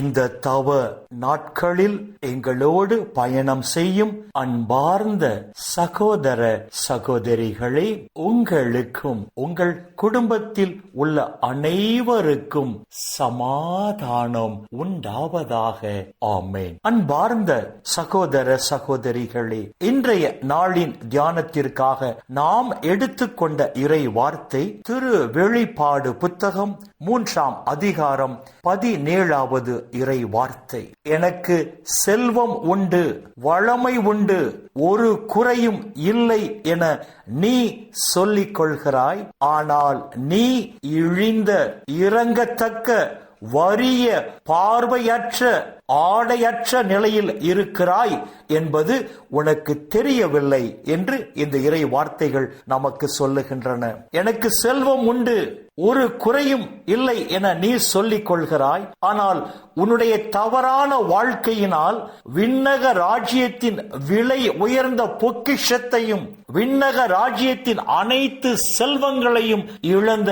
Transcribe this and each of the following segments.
இந்த தவ நாட்களில் எங்களோடு பயணம் செய்யும் அன்பார்ந்த சகோதர சகோதரிகளே உங்களுக்கும் உங்கள் குடும்பத்தில் உள்ள அனைவருக்கும் சமாதானம் உண்டாவதாக. ஆமேன். அன்பார்ந்த சகோதர சகோதரிகளே இன்றைய நாளின் தியானத்திற்காக நாம் எடுத்துக்கொண்ட இறை வார்த்தை திரு வெளிப்பாடு புத்தகம் மூன்றாம் அதிகாரம் பதினேழாவது இறை வார்த்தை எனக்கு செல்வம் உண்டு வளமை உண்டு ஒரு குறையும் இல்லை என நீ சொல்லிக் கொள்கிறாய். ஆனால் நீ இழிந்த இறங்கத்தக்க வறிய பார்வையற்ற ஆடையற்ற நிலையில் இருக்கிறாய் என்பது உனக்கு தெரியவில்லை என்று இந்த இறை வார்த்தைகள் நமக்கு சொல்லுகின்றன. எனக்கு செல்வம் உண்டு ஒரு குறையும் இல்லை என நீ சொல்லிக் கொள்கிறாய். ஆனால் உன்னுடைய தவறான வாழ்க்கையினால் விண்ணக ராஜ்யத்தின் விலை உயர்ந்த பொக்கிஷத்தையும் விண்ணக ராஜ்யத்தின் அனைத்து செல்வங்களையும் இழந்த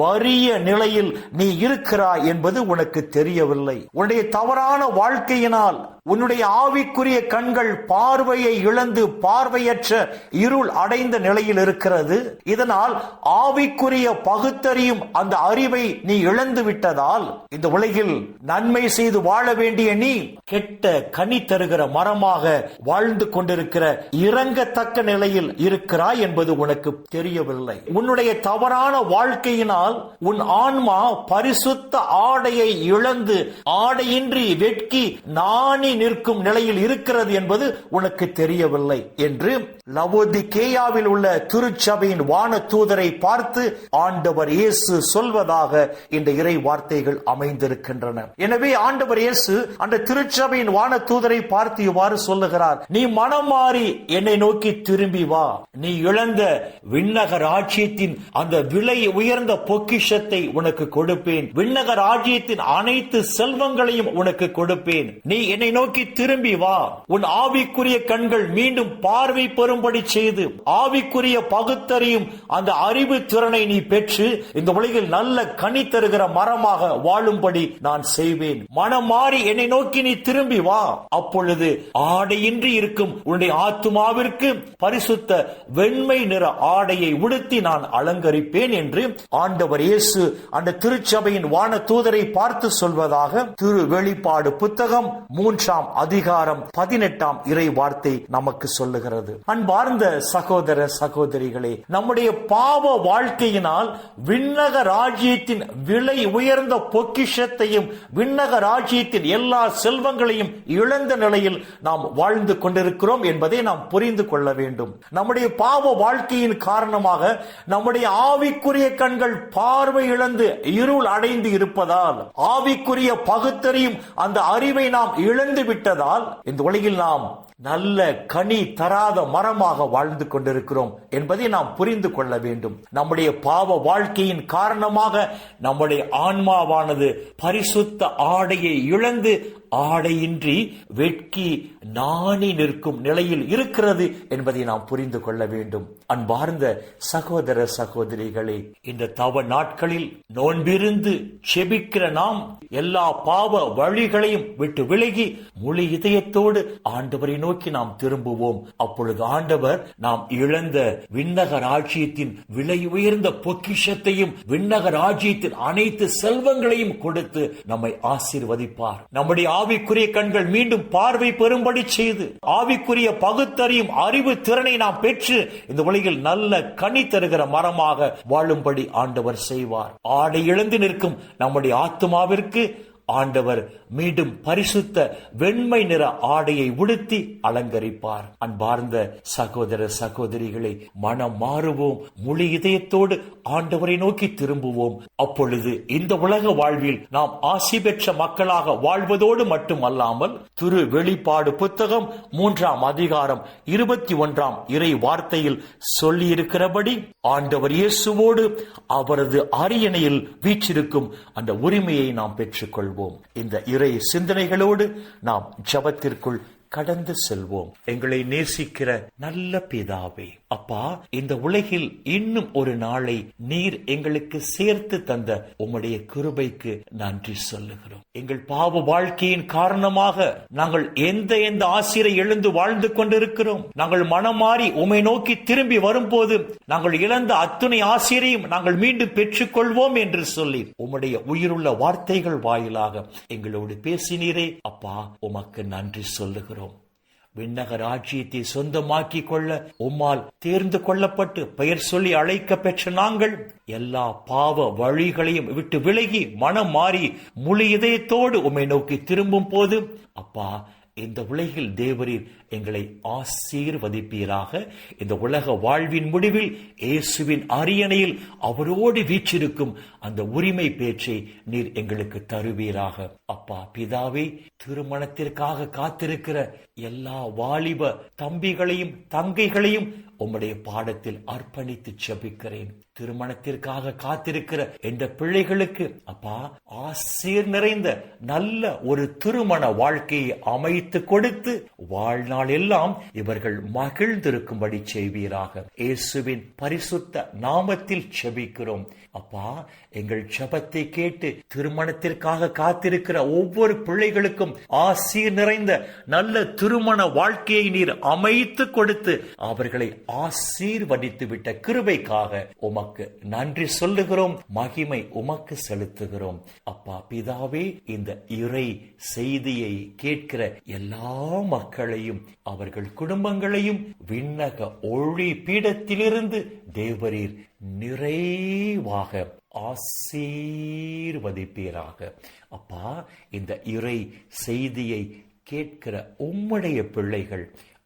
வறிய நிலையில் நீ இருக்கிறாய் என்பது உனக்கு தெரியவில்லை. உன்னுடைய தவறான வாழ்க்கையினால் உன்னுடைய ஆவிக்குரிய கண்கள் பார்வையை இழந்து பார்வையற்ற இருள் அடைந்த நிலையில் இருக்கிறது. இதனால் ஆவிக்குரிய பகுத்தறியும் அந்த அறிவை நீ இழந்து விட்டதால் இந்த உலகில் நன்மை செய்து வாழ வேண்டிய நீ கெட்ட கனி தருகிற மரமாக வாழ்ந்து கொண்டிருக்கிற இறங்கத்தக்க நிலையில் இருக்கிறாய் என்பது உனக்கு தெரியவில்லை. உன்னுடைய தவறான வாழ்க்கையினால் உன் ஆன்மா பரிசுத்த ஆடையை இழந்து ஆடையின்றி வெட்கி நாணி நிற்கும் நிலையில் இருக்கிறது என்பது உனக்கு தெரியவில்லை என்று லவோதிகேயாவில் உள்ள திருச்சபையின் வான தூதரை பார்த்து ஆண்டவர் இயேசு சொல்வதாக இந்த இறை வார்த்தைகள் அமைந்திருக்கின்றன. எனவே ஆண்டவர் இயேசு அந்த திருச்சபையின் வான தூதரை பார்த்து இவ்வாறு சொல்லுகிறார் நீ மனம் மாறி என்னை நோக்கி திரும்பி வா. நீ இழந்த விண்ணக ராஜ்யத்தின் அந்த விலை உயர்ந்த பொக்கிஷத்தை உனக்கு கொடுப்பேன். விண்ணக ராஜ்யத்தின் அனைத்து செல்வங்களையும் உனக்கு கொடுப்பேன். நீ என்னை நோக்கி திரும்பி வா. உன் ஆவிக்குரிய கண்கள் மீண்டும் பார்வை பெறும்படி செய்து ஆவிக்குரிய பகுத்தறியும் அந்த அறிவு திறனை நீ பெற்று இந்த உலகில் நல்ல கனி தருகிற மரமாக வாழும்படி நான் செய்வேன். மனம் மாறி என்னை நோக்கி நீ திரும்பி வா. அப்பொழுது ஆடையின்றி இருக்கும் உன்னுடைய ஆத்மாவிற்கு பரிசுத்த வெண்மை நிற ஆடையை உடுத்தி நான் அலங்கரிப்பேன் என்று ஆண்டவர் இயேசு அந்த திருச்சபையின் வான தூதரை பார்த்து சொல்வதாக திரு வெளிப்பாடு புத்தகம் மூன்று மூன்றாம் அதிகாரம் பதினெட்டாம் இறை வார்த்தை நமக்கு சொல்லுகிறது. அன்பார்ந்த சகோதர சகோதரிகளே நம்முடைய பாவ வாழ்க்கையினால் விண்ணக ராஜ்யத்தின் விலை உயர்ந்த பொக்கிஷத்தையும் விண்ணக ராஜ்யத்தின் எல்லா செல்வங்களையும் இழந்த நிலையில் நாம் வாழ்ந்து கொண்டிருக்கிறோம் என்பதை நாம் புரிந்து கொள்ள வேண்டும். நம்முடைய பாவ வாழ்க்கையின் காரணமாக நம்முடைய ஆவிக்குரிய கண்கள் பார்வை இழந்து இருள் அடைந்து இருப்பதால் ஆவிக்குரிய பகுத்தறியும் அந்த அறிவை நாம் இழந்து விட்டதால் இந்த உலகில் நாம் நல்ல கனி தராத மரமாக வாழ்ந்து கொண்டிருக்கிறோம் என்பதை நாம் புரிந்து கொள்ள வேண்டும். நம்முடைய பாவ வாழ்க்கையின் காரணமாக நம்முடைய ஆன்மாவானது பரிசுத்த ஆடையை இழந்து ஆடையின்றி வெட்கி நாணி நிற்கும் நிலையில் இருக்கிறது என்பதை நாம் புரிந்து கொள்ள வேண்டும். அன்பார்ந்த சகோதர சகோதரிகளே இந்த தவ நாட்களில் நோன்பிருந்து செபிக்கிற நாம் எல்லா பாவ வழிகளையும் விட்டு விலகி முழு இதயத்தோடு ஆண்டவரை நோக்கி நாம் திரும்புவோம். அப்பொழுது ஆண்டவர் நாம் இழந்த விண்ணக ராஜ்யத்தின் விலை உயர்ந்த பொக்கிஷத்தையும் விண்ணக ராஜ்யத்தின் அனைத்து செல்வங்களையும் கொடுத்து நம்மை ஆசீர்வதிப்பார். நம்முடைய ஆவிக்குரிய கண்கள் மீண்டும் பார்வை பெறும்படி செய்து ஆவிக்குரிய பகுத்தறியும் அறிவு திறனை நாம் பெற்று இந்த உலகில் நல்ல கனி தருகிற மரமாக வாழும்படி ஆண்டவர் செய்வார். ஆடை இழந்து நிற்கும் நம்முடைய ஆத்மாவிற்கு ஆண்டவர் மீண்டும் பரிசுத்த வெண்மை நிற ஆடையை உடுத்தி அலங்கரிப்பார். அன்பார்ந்த சகோதர சகோதரிகளை மனம் மாறுவோம். முழு இதயத்தோடு ஆண்டவரை நோக்கி திரும்புவோம். அப்பொழுது இந்த உலக வாழ்வில் நாம் ஆசி பெற்ற மக்களாக வாழ்வதோடு மட்டுமல்லாமல் திரு வெளிப்பாடு புத்தகம் மூன்றாம் அதிகாரம் இருபத்தி ஒன்றாம் இறை வார்த்தையில் சொல்லியிருக்கிறபடி ஆண்டவர் இயேசுவோடு அவரது அரியணையில் வீச்சிருக்கும் அந்த உரிமையை நாம் பெற்றுக்கொள்வோம். இந்த இறை சிந்தனைகளோடு நாம் ஜபத்திற்குள் கடந்து செல்வோம். எங்களை நேசிக்கிற நல்ல பிதாவே அப்பா இந்த உலகில் இன்னும் ஒரு நாளை நீர் எங்களுக்கு சேர்த்து தந்த உம்முடைய கிருபைக்கு நன்றி சொல்லுகிறோம். எங்கள் பாவ வாழ்க்கையின் காரணமாக நாங்கள் எந்த எந்த ஆசிரியை எழுந்து வாழ்ந்து கொண்டிருக்கிறோம். நாங்கள் மனம் மாறி உமை நோக்கி திரும்பி வரும்போது நாங்கள் இழந்த அத்துணை ஆசிரியையும் நாங்கள் மீண்டும் பெற்றுக்கொள்வோம் என்று சொல்லி உம்முடைய உயிருள்ள வார்த்தைகள் வாயிலாக எங்களோடு பேசினீரே. அப்பா உமக்கு நன்றி சொல்லுகிறோம். விண்ணக ராஜ்யத்தை சொந்தமாக்கிக் கொள்ள உம்மால் தேர்ந்து கொள்ளப்பட்டு பெயர் சொல்லி அழைக்க பெற்ற நாங்கள் எல்லா பாவ வழிகளையும் விட்டு விலகி மனம் மாறி முழு இதயத்தோடு உம்மை நோக்கி திரும்பும் போது அப்பா இந்த உலகில் தேவரீர் எங்களை ஆசீர்வதிப்பீராக. இந்த உலக வாழ்வின் முடிவில் இயேசுவின் அரியணையில் அவரோடு வீச்சிருக்கும் அந்த உரிமை பேச்சை நீர் எங்களுக்கு தருவீராக. அப்பா பிதாவே திருமணத்திற்காக காத்திருக்கிற எல்லா வாலிப தம்பிகளையும் தங்கைகளையும் உம்முடைய பாடத்தில் அர்ப்பணித்து செபிக்கிறேன் திருமணத்திற்காக காத்திருக்கிற என்ற பிள்ளைகளுக்கு அப்பா ஆசீர் நிறைந்த நல்ல ஒரு திருமண வாழ்க்கையை அமைத்து கொடுத்து வாழ்நாள் எல்லாம் இவர்கள் மகிழ்ந்திருக்கும்படி செய்வீராக. இயேசுவின் பரிசுத்த நாமத்தில் செபிக்கிறோம் அப்பா எங்கள் ஜபத்தை கேட்டு திருமணத்திற்காக காத்திருக்கிற ஒவ்வொரு பிள்ளைகளுக்கும் ஆசீர் நிறைந்த நல்ல திருமண வாழ்க்கையை நீர் அமைத்து கொடுத்து அவர்களை ஆசீர்வதித்துவிட்ட கிருபைக்காக உமக்கு நன்றி சொல்லுகிறோம் மகிமை உமக்கு செலுத்துகிறோம். அப்பா பிதாவே இந்த இறை செய்தியை கேட்கிற எல்லா மக்களையும் அவர்கள் குடும்பங்களையும் விண்ணக ஒளி பீடத்திலிருந்து தேவரீர் நிறைவாக ஆசீர்வதிப்பீராக. அப்பா இந்த இறை செய்தியை கேட்கிற உம்முடைய பிள்ளைகள்